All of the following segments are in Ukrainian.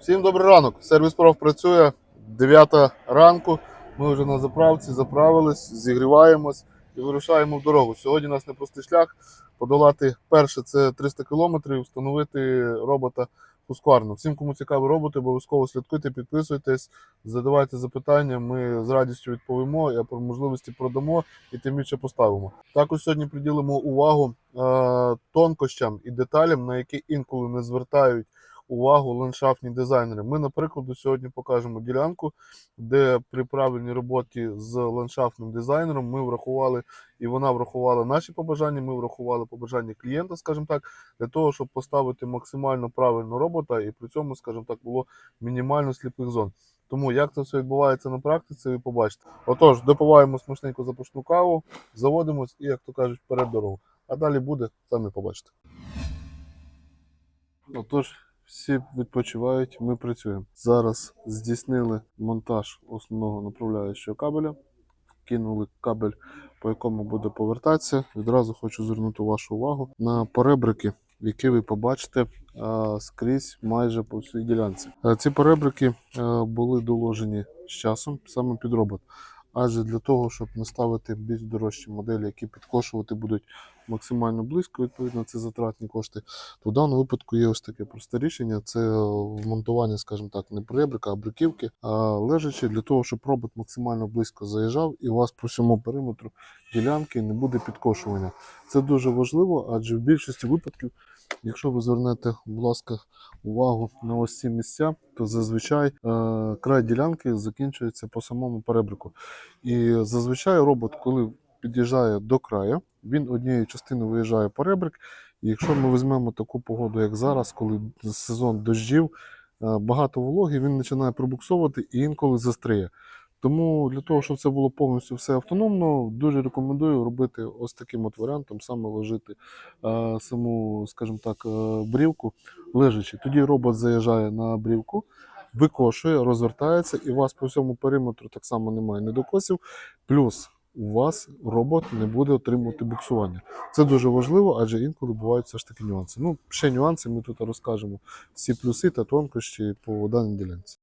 Всім добрий ранок. Сервіс проф працює 9 ранку. Ми вже на заправці заправились, зігріваємось і вирушаємо в дорогу. Сьогодні у нас непростий шлях подолати перше це 300 кілометрів, встановити робота Husqvarna. Всім, кому цікаві роботи, обов'язково слідкуйте, підписуйтесь, задавайте запитання. Ми з радістю відповімо, а про можливості продамо і тим більше поставимо. Також сьогодні приділимо увагу е, тонкощам і деталям, на які інколи не звертають увагу ландшафтні дизайнери. Ми, наприклад, сьогодні покажемо ділянку, де при правильній роботі з ландшафтним дизайнером ми врахували, і вона врахувала наші побажання, ми врахували побажання клієнта, скажімо так, для того, щоб поставити максимально правильно робота, і при цьому, скажімо так, було мінімально сліпих зон. Тому як це все відбувається на практиці, ви побачите. Отож, допиваємо смачненьку запашну каву, заводимось і, як то кажуть, вперед дорогу. А далі буде, самі побачите. Отож, всі відпочивають, ми працюємо. Зараз здійснили монтаж основного направляючого кабеля, кинули кабель, по якому буде повертатися. Відразу хочу звернути вашу увагу на поребрики, які ви побачите а, скрізь майже по всій ділянці. Е, Ці поребрики е, були доложені з часом саме під робот. Адже для того, щоб наставити більш дорожчі моделі, які підкошувати будуть максимально близько, відповідно, це затратні кошти, то в даному випадку є ось таке просте рішення: це вмонтування, скажімо так, не прибрика, а бруківки, а лежачи для того, щоб робот максимально близько заїжджав, і у вас по всьому периметру ділянки не буде підкошування. Це дуже важливо, адже в більшості випадків, якщо ви звернете, будь ласка, увагу на ось ці місця, то зазвичай е, край ділянки закінчується по самому перебрику. І зазвичай робот, коли під'їжджає до краю, він однією частиною виїжджає по ребрик. І якщо ми візьмемо таку погоду, як зараз, коли сезон дощів, е, багато вологи, він починає пробуксовувати і інколи застряє. Тому для того, щоб це було повністю все автономно, дуже рекомендую робити ось таким от варіантом, саме ложити е, саму, скажімо так, е, брівку лежачи. Тоді робот заїжджає на брівку, викошує, розвертається, і у вас по всьому периметру так само немає недокосів. Плюс у вас робот не буде отримувати буксування. Це дуже важливо, адже інколи бувають все ж таки нюанси. Ну, ще нюанси ми тут розкажемо всі плюси та тонкощі по даній ділянці.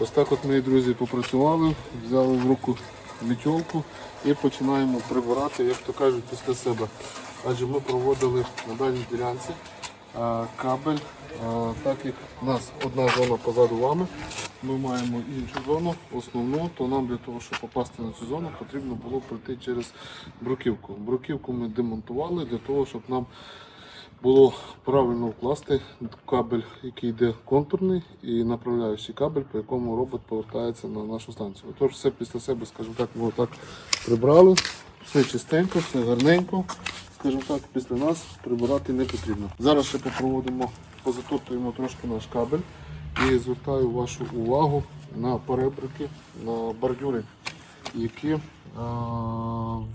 Ось так от ми, друзі, попрацювали, взяли в руку мітьолку і починаємо прибирати, як то кажуть, після себе. Адже ми проводили на даній ділянці е, кабель, е, так як у нас одна зона позаду вами, ми маємо іншу зону, основну, то нам для того, щоб попасти на цю зону, потрібно було пройти через бруківку. Бруківку ми демонтували для того, щоб нам було правильно вкласти кабель, який йде контурний, і направляючий кабель, по якому робот повертається на нашу станцію. Тож все після себе, скажімо так, ми отак прибрали, все чистенько, все гарненько. Скажімо так, після нас прибирати не потрібно. Зараз ще попроводимо, позатоптуємо трошки наш кабель і звертаю вашу увагу на перебрики, на бордюри, які е,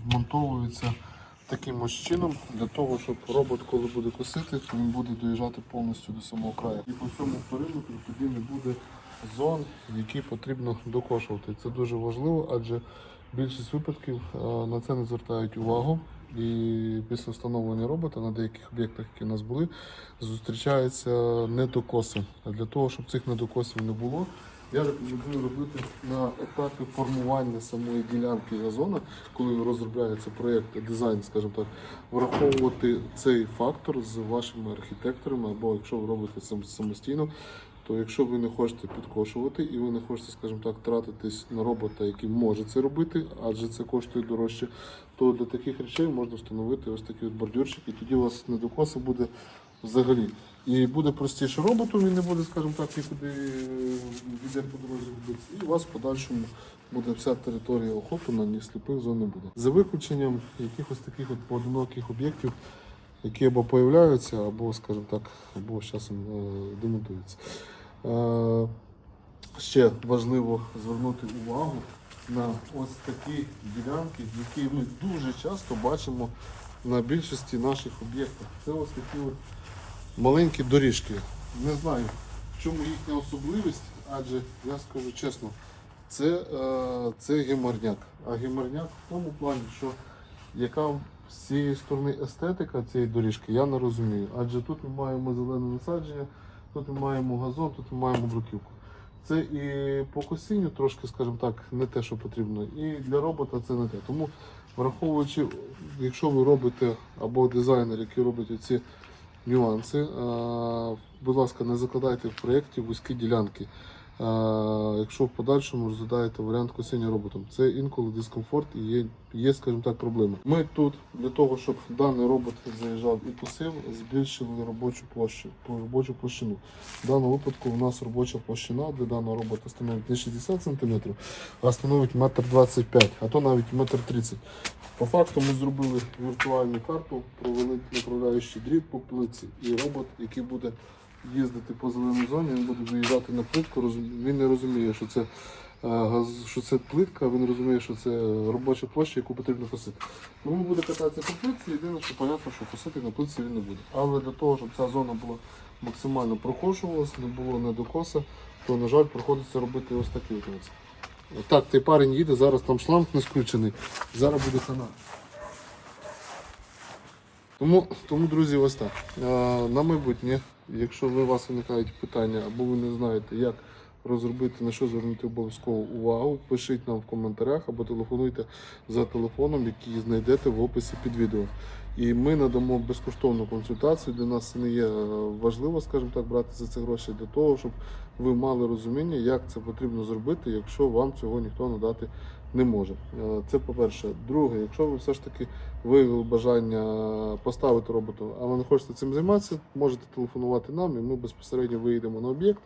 вмонтовуються таким ось чином для того, щоб робот, коли буде косити, він буде доїжджати повністю до самого краю. І по всьому периметру тоді не буде зон, які потрібно докошувати. Це дуже важливо, адже більшість випадків е, на це не звертають увагу. І після встановлення робота на деяких об'єктах, які у нас були, зустрічаються недокоси. А для того, щоб цих недокосів не було, я рекомендую робити на етапі формування самої ділянки газона, коли розробляється проєкт, дизайн, скажімо так, враховувати цей фактор з вашими архітекторами, або якщо ви робите сам- самостійно, то якщо ви не хочете підкошувати і ви не хочете, скажімо так, тратитись на робота, який може це робити, адже це коштує дорожче, то для таких речей можна встановити ось такий бордюрчик, і тоді у вас недокоси буде взагалі. І буде простіше роботу, він не буде, скажімо так, нікуди йде по дорозі робити. І у вас в подальшому буде вся територія охоплена, ні сліпих зон не буде. За виключенням якихось таких от поодиноких об'єктів, які або появляються, або, скажімо так, або з часом е, демонтуються. Е, Ще важливо звернути увагу на ось такі ділянки, які ми дуже часто бачимо на більшості наших об'єктів. Це ось такі от маленькі доріжки. Не знаю, в чому їхня особливість, адже я скажу чесно, Це, е, це геморняк. А геморняк в тому плані, що яка з цієї сторони естетика цієї доріжки, я не розумію. Адже тут ми маємо зелене насадження, тут ми маємо газон, тут ми маємо бруківку. Це і по косінню трошки, скажімо так, не те, що потрібно. І для робота це не те. Тому враховуючи, якщо ви робите або дизайнер, який робить ці нюанси, е, будь ласка, не закладайте в проєкті вузькі ділянки. Якщо в подальшому розглядаєте варіант косіння роботом, це інколи дискомфорт і є, є, скажімо так, проблеми. Ми тут для того, щоб даний робот заїжджав і косив, збільшили робочу площу, робочу площину. В даному випадку у нас робоча площина для даного робота становить не 60 см, а становить 1,25 м, а то навіть 1,30 м. По факту ми зробили віртуальну карту, провели направляючий дріб по плитці і робот, який буде їздити по зеленій зоні, він буде виїжджати на плитку. Він не розуміє, що це, е, що це плитка, він розуміє, що це робоча площа, яку потрібно косити. Тому буде кататися по плитці, єдине, що понятно, що косити на плитці він не буде. Але для того, щоб ця зона була максимально прохожувалась, не було недокоса, то, на жаль, приходиться робити ось такий от. Так, цей парень їде, зараз там шланг не скручений, зараз буде хана. Тому, тому, друзі, ось так. Е, На майбутнє, якщо у вас виникають питання або ви не знаєте, як розробити, на що звернути обов'язково увагу, пишіть нам в коментарях або телефонуйте за телефоном, який знайдете в описі під відео. І ми надамо безкоштовну консультацію. Для нас не є е, важливо, скажімо так, брати за це гроші для того, щоб ви мали розуміння, як це потрібно зробити, якщо вам цього ніхто надати не може. Е, Це по-перше. Друге, якщо ви все ж таки виявили бажання поставити роботу, але не хочете цим займатися, можете телефонувати нам, і ми безпосередньо виїдемо на об'єкт,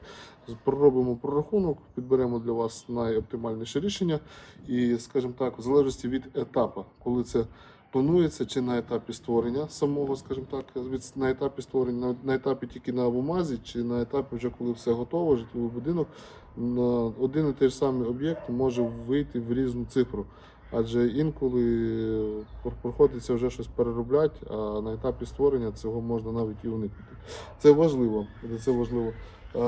проробимо прорахунок, підберемо для вас найоптимальніше рішення. І, скажімо так, в залежності від етапу, коли це планується, чи на етапі створення самого, скажімо так, на етапі створення, на, етапі тільки на бумазі, чи на етапі вже коли все готово, житловий будинок, на один і той ж самий об'єкт може вийти в різну цифру. Адже інколи пр- приходиться вже щось переробляти, а на етапі створення цього можна навіть і уникнути. Це важливо. Це важливо. Е,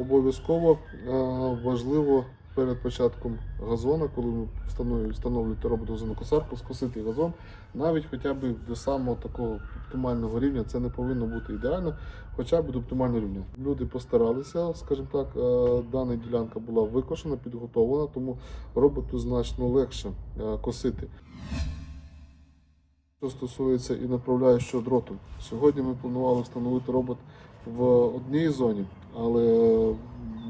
обов'язково е, важливо перед початком газону, коли ви встановлюєте, встановлюєте роботу скосити газон, навіть хоча б до самого такого оптимального рівня, це не повинно бути ідеально, хоча б до оптимального рівня. Люди постаралися, скажімо так, е, дана ділянка була викошена, підготовлена, тому роботу значно легше е, косити. Що стосується і направляючого дроту, сьогодні ми планували встановити робот в одній зоні, але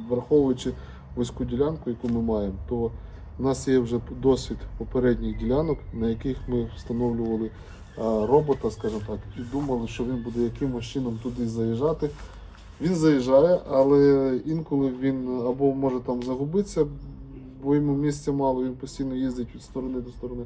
враховуючи вузьку ділянку, яку ми маємо, то в нас є вже досвід попередніх ділянок, на яких ми встановлювали робота, скажімо так, і думали, що він буде якимось чином туди заїжджати. Він заїжджає, але інколи він або може там загубитися, бо йому місця мало, він постійно їздить від сторони до сторони,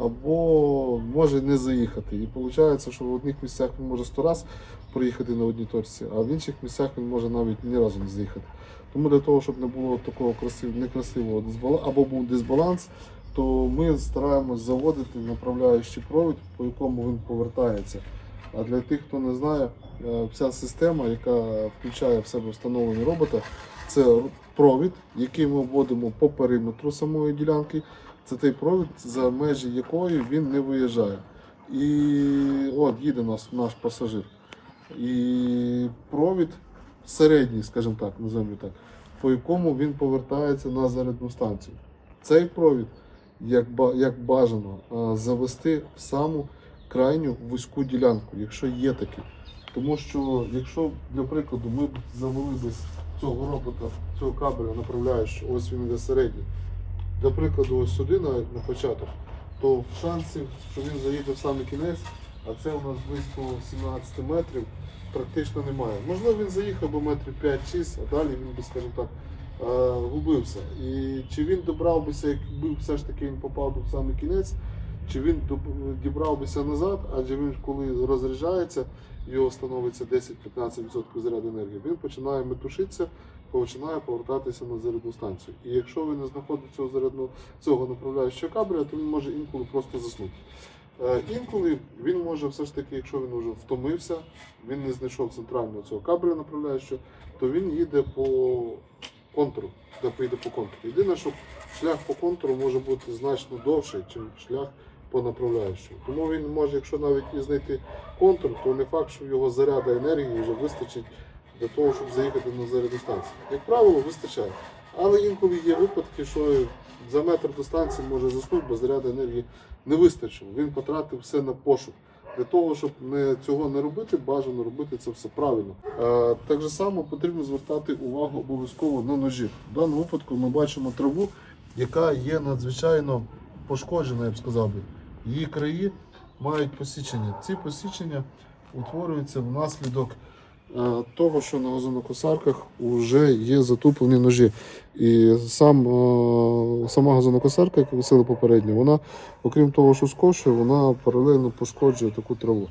або може не заїхати. І виходить, що в одних місцях він може сто раз проїхати на одній точці, а в інших місцях він може навіть ні разу не заїхати. Тому для того, щоб не було такого красивого, некрасивого дисбалансу, або був дисбаланс, то ми стараємось заводити направляючий провід, по якому він повертається. А для тих, хто не знає, е, вся система, яка включає в себе встановлення робота, це провід, який ми вводимо по периметру самої ділянки. Це той провід, за межі якої він не виїжджає. І от їде нас, наш пасажир. І провід середній, скажімо так, називаємо так, по якому він повертається на зарядну станцію. Цей провід, як, як бажано, завести в саму крайню вузьку ділянку, якщо є такі. Тому що, якщо, для прикладу, ми завели без цього робота, цього кабеля, направляючи, ось він іде середній, для прикладу, ось сюди навіть на початок, то шансів, що він заїде в самий кінець, а це у нас близько 17 метрів, практично немає. Можливо, він заїхав би метрів 5-6, а далі він би, скажімо так, е, губився. І чи він добрався, якби все ж таки він попав би в самий кінець, чи він доб- дібрався назад, адже він коли розряджається, його становиться 10-15% заряду енергії, він починає метушитися, починає повертатися на зарядну станцію. І якщо ви не знаходите цього зарядного цього направляючого кабеля, то він може інколи просто заснути. Е, Інколи він може все ж таки, якщо він вже втомився, він не знайшов центрального цього кабеля направляючого, то він їде по контуру, де поїде по контуру. Єдине, що шлях по контуру може бути значно довший, ніж шлях по направляючому. Тому він може, якщо навіть і знайти контур, то не факт, що його заряда енергії вже вистачить для того, щоб заїхати на зарядну станцію. Як правило, вистачає. Але інколи є випадки, що за метр до станції може заснути, бо заряду енергії не вистачило. Він потратив все на пошук. Для того, щоб не, цього не робити, бажано робити це все правильно. Е, так же само потрібно звертати увагу обов'язково на ножі. В даному випадку ми бачимо траву, яка є надзвичайно пошкоджена, я б сказав би. Її краї мають посічення. Ці посічення утворюються внаслідок е, того, що на газонокосарках вже є затуплені ножі. І сам, е, сама газонокосарка, яку висила попередньо, вона, окрім того, що скошує, вона паралельно пошкоджує таку траву.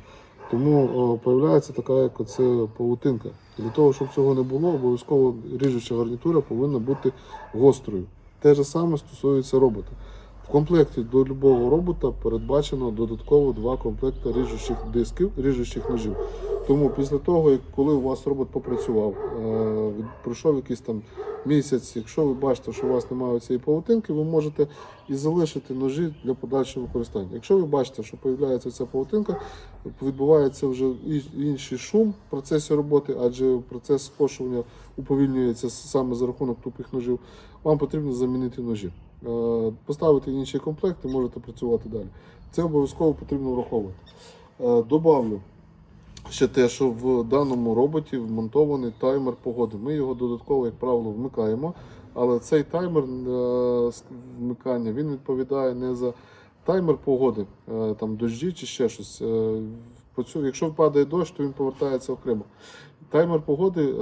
Тому е, появляється така, як оце павутинка. Для того, щоб цього не було, обов'язково ріжуча гарнітура повинна бути гострою. Те ж саме стосується робота. В комплекті до будь-якого робота передбачено додатково два комплекти ріжучих дисків, ріжучих ножів. Тому після того, як коли у вас робот попрацював, е, пройшов якийсь там місяць, якщо ви бачите, що у вас немає цієї павутинки, ви можете і залишити ножі для подальшого використання. Якщо ви бачите, що появляється ця павутинка, відбувається вже інший шум в процесі роботи, адже процес скошування уповільнюється саме за рахунок тупих ножів, вам потрібно замінити ножі. Е, Поставити інший комплект і можете працювати далі. Це обов'язково потрібно враховувати. Е, Добавлю ще те, що в даному роботі вмонтований таймер погоди. Ми його додатково, як правило, вмикаємо, але цей таймер е, вмикання він відповідає не за таймер погоди, там дощі чи ще щось. Якщо впадає дощ, то він повертається окремо. Таймер погоди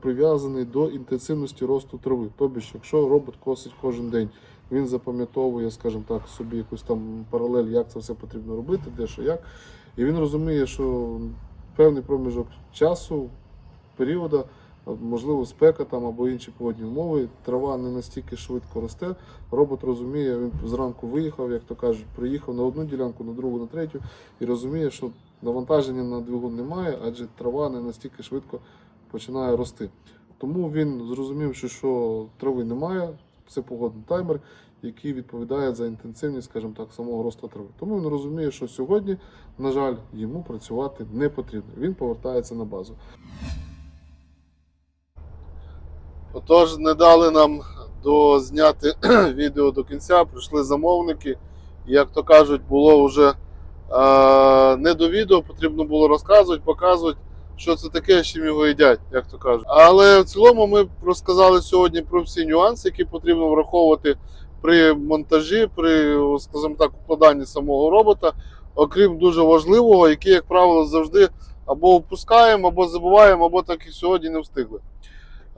прив'язаний до інтенсивності росту трави. Тобто, якщо робот косить кожен день, він запам'ятовує, скажімо так, собі якусь там паралель, як це все потрібно робити, де що як. І він розуміє, що певний проміжок часу, періоду, можливо, спека там або інші погодні умови, трава не настільки швидко росте. Робот розуміє, він зранку виїхав, як то кажуть, приїхав на одну ділянку, на другу, на третю, і розуміє, що навантаження на двигун немає, адже трава не настільки швидко починає рости. Тому він зрозумів, що, що трави немає, це погодний таймер, який відповідає за інтенсивність, скажімо так, самого росту трави. Тому він розуміє, що сьогодні, на жаль, йому працювати не потрібно. Він повертається на базу. Отож, не дали нам до зняти відео до кінця, прийшли замовники. Як то кажуть, було вже е, не до відео, потрібно було розказувати, показувати, що це таке, з чим його їдять, як то кажуть. Але в цілому ми розказали сьогодні про всі нюанси, які потрібно враховувати при монтажі, при, скажімо так, укладанні самого робота, окрім дуже важливого, який, як правило, завжди або опускаємо, або забуваємо, або так і сьогодні не встигли.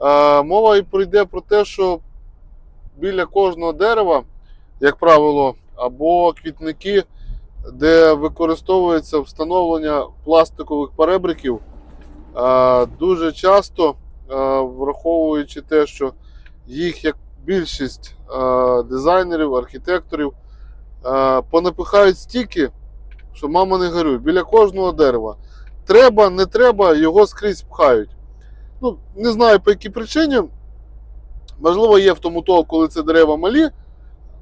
Е, мова і прийде про те, що біля кожного дерева, як правило, або квітники, де використовується встановлення пластикових перебриків, дуже часто, е, враховуючи те, що їх, як більшість е, дизайнерів, архітекторів, е, понапихають стільки, що мама не горюй, біля кожного дерева. Треба, не треба, його скрізь пхають. Ну, не знаю по якій причині. Можливо, є в тому толк, коли це дерева малі.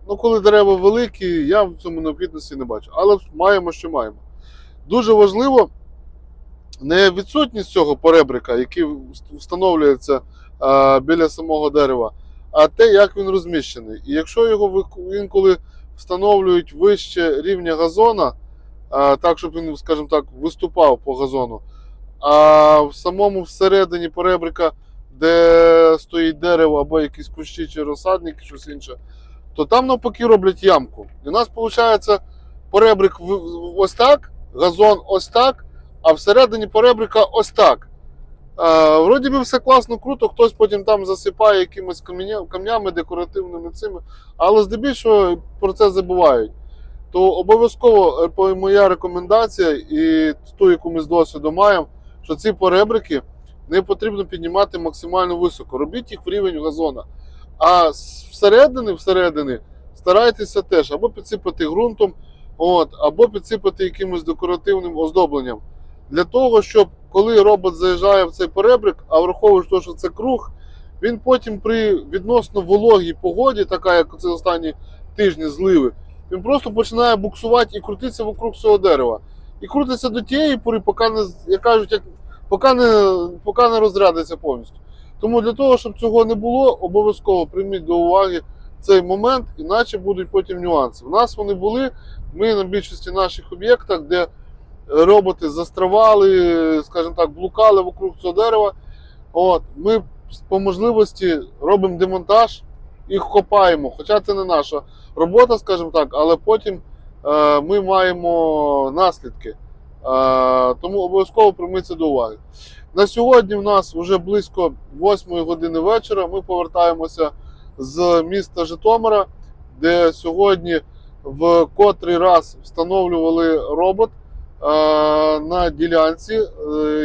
Ну, коли дерева великі, я в цьому необхідності не бачу. Але маємо, що маємо. Дуже важливо не відсутність цього поребрика, який встановлюється біля самого дерева, а те, як він розміщений. І якщо його інколи встановлюють вище рівня газона, так, щоб він, скажімо так, виступав по газону, а в самому всередині поребрика, де стоїть дерево або якісь кущі чи розсадники, щось інше, то там навпаки роблять ямку. І у нас виходить поребрик ось так, газон ось так, а всередині поребрика ось так. А, вроді би все класно, круто, хтось потім там засипає якимись камнями декоративними цими, але здебільшого про це забувають. То обов'язково е, моя рекомендація і ту, яку ми з досвіду маємо, що ці поребрики не потрібно піднімати максимально високо. Робіть їх в рівень газона. А всередини, всередини старайтеся теж або підсипати ґрунтом, от, або підсипати якимось декоративним оздобленням. Для того, щоб коли робот заїжджає в цей перебрик, а враховуючи те, що це круг, Він потім при відносно вологій погоді, така як це останні тижні зливи, він просто починає буксувати і крутитися вокруг цього дерева. І крутиться до тієї пори, поки не, як кажуть, як, поки, не, поки не розрядиться повністю. Тому для того, щоб цього не було, обов'язково прийміть до уваги цей момент, іначе будуть потім нюанси. У нас вони були. Ми на більшості наших об'єктах, де роботи застравали, скажімо так, блукали вокруг цього дерева. От, ми по можливості робимо демонтаж і копаємо. Хоча це не наша робота, скажімо так, але потім е, ми маємо наслідки. Е, тому обов'язково прийміть це до уваги. На сьогодні в нас вже близько 8 години вечора. Ми повертаємося з міста Житомира, де сьогодні в котрий раз встановлювали робот на ділянці, е,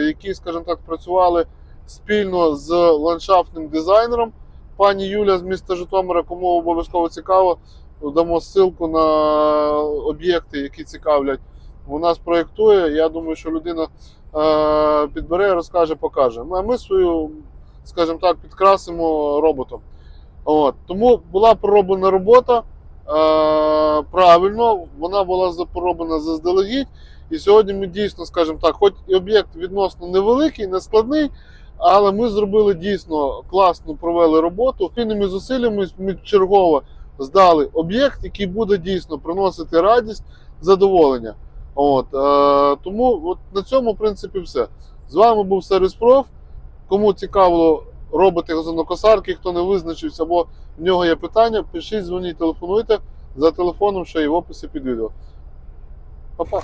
які, скажімо так, працювали спільно з ландшафтним дизайнером. Пані Юля з міста Житомира, кому обов'язково цікаво, дамо ссылку на об'єкти, які цікавлять. Вона спроєктує. Я думаю, що людина е, підбере, розкаже, покаже. А ми свою, скажімо так, підкрасимо роботом. От. Тому була пророблена робота. Е, правильно, вона була пророблена заздалегідь. І сьогодні ми дійсно, скажімо так, хоч і об'єкт відносно невеликий, не складний, але ми зробили дійсно класну провели роботу. Спільними зусиллями ми чергово здали об'єкт, який буде дійсно приносити радість, задоволення. От, е, тому от на цьому, в принципі, все. З вами був Сервіс Проф. Кому цікаво роботи газонокосарки, хто не визначився, або в нього є питання, пишіть, дзвоніть, телефонуйте за телефоном, що є в описі під відео. Па-па.